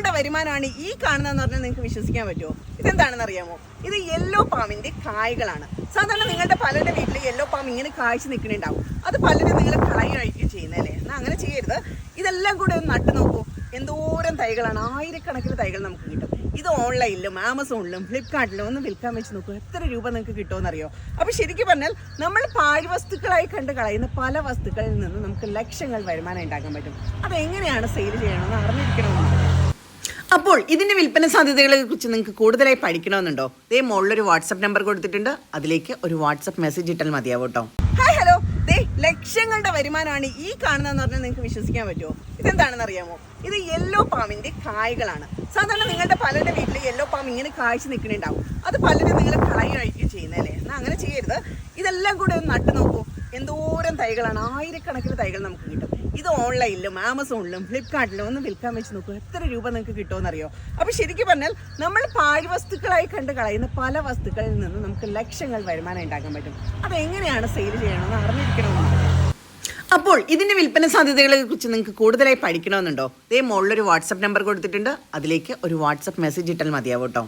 ലക്ഷങ്ങളുടെ വരുമാനമാണ് ഈ കാണുന്നതെന്ന് പറഞ്ഞാൽ നിങ്ങൾക്ക് വിശ്വസിക്കാൻ പറ്റുമോ? ഇതെന്താണെന്ന് അറിയാമോ? ഇത് യെല്ലോ പാമിന്റെ കായ്കളാണ്. സാധാരണ നിങ്ങളുടെ പലരുടെ വീട്ടിൽ യെല്ലോ പാം ഇങ്ങനെ കായ്ച്ചു നിൽക്കുന്നുണ്ടാവും. അത് പലരും നിങ്ങൾ കളയായിട്ട് ചെയ്യുന്നതല്ലേ? എന്നാൽ അങ്ങനെ ചെയ്യരുത്. ഇതെല്ലാം കൂടെ ഒന്ന് നട്ടു നോക്കൂ. എന്തോരം തൈകളാണ്. ആയിരക്കണക്കിന് തൈകൾ നമുക്ക് കിട്ടും. ഇത് ഓൺലൈനിലും ആമസോണിലും ഫ്ലിപ്കാർട്ടിലും ഒന്ന് വിൽക്കാൻ വെച്ച് നോക്കൂ. എത്ര രൂപ നിങ്ങൾക്ക് കിട്ടുമെന്നറിയോ? അപ്പോൾ ശരിക്കും പറഞ്ഞാൽ നമ്മൾ പാഴ്വസ്തുക്കളായി കണ്ട് കളയുന്ന പല വസ്തുക്കളിൽ നിന്ന് നമുക്ക് ലക്ഷങ്ങൾ വരുമാനം ഉണ്ടാക്കാൻ പറ്റും. അതെങ്ങനെയാണ് സെയിൽ ചെയ്യണമെന്ന് അറിഞ്ഞിരിക്കണമെന്നാണ് അപ്പോൾ ഇതിന്റെ വിൽപ്പന സാധ്യതകളെ കുറിച്ച് നിങ്ങൾക്ക് കൂടുതലായി പഠിക്കണമെന്നുണ്ടോ? ദേ മുകളിലൊരു വാട്സപ്പ് നമ്പർ കൊടുത്തിട്ടുണ്ട്. അതിലേക്ക് ഒരു വാട്സപ്പ് മെസ്സേജ് ഇട്ടാൽ മതിയാവും കേട്ടോ. Hi hello. ദേ ലക്ഷങ്ങളുടെ വരുമാനമാണ് ഈ കാണുന്നതെന്ന് പറഞ്ഞാൽ നിങ്ങൾക്ക് വിശ്വസിക്കാൻ പറ്റുമോ? ഇതെന്താണെന്ന് അറിയാമോ? ഇത് യെല്ലോ പാമിന്റെ കായ്കളാണ്. സാധാരണ നിങ്ങളുടെ പലരുടെ വീട്ടിൽ യെല്ലോ പാം ഇങ്ങനെ കാഴ്ച നിൽക്കുന്നുണ്ടാവും. അത് പലരും നിങ്ങൾ കളയുകയായിരിക്കും ചെയ്യുന്നതല്ലേ എന്നാൽ അങ്ങനെ ചെയ്യരുത്. ഇതെല്ലാം കൂടെ ഒന്ന് നട്ടു നോക്കൂ. എന്തോരം തൈകളാണ്. ആയിരക്കണക്കിന് തൈകൾ നമുക്ക് കിട്ടും. ഇത് ഓൺലൈനിലും ആമസോണിലും ഫ്ലിപ്കാർട്ടിലും ഒന്ന് വിൽക്കാൻ വെച്ച് നോക്കൂ. എത്ര രൂപ നിങ്ങൾക്ക് കിട്ടുമെന്നറിയോ? അപ്പോൾ ശരിക്കും പറഞ്ഞാൽ നമ്മൾ പാഴ്വസ്തുക്കളായി കണ്ട് കളയുന്ന പല വസ്തുക്കളിൽ നിന്ന് നമുക്ക് ലക്ഷങ്ങൾ വരുമാനം ഉണ്ടാക്കാൻ പറ്റും. അതെങ്ങനെയാണ് സെയിൽ ചെയ്യണമെന്ന് അറിഞ്ഞിരിക്കണമെന്നാണ് അപ്പോൾ ഇതിന്റെ വിൽപ്പന സാധ്യതകളെ കുറിച്ച് നിങ്ങൾക്ക് കൂടുതലായി പഠിക്കണമെന്നുണ്ടോ? ഇതേ മുകളിലൊരു വാട്സപ്പ് നമ്പർ കൊടുത്തിട്ടുണ്ട്. അതിലേക്ക് ഒരു വാട്സപ്പ് മെസ്സേജ് ഇട്ടാൽ മതിയാവും കേട്ടോ.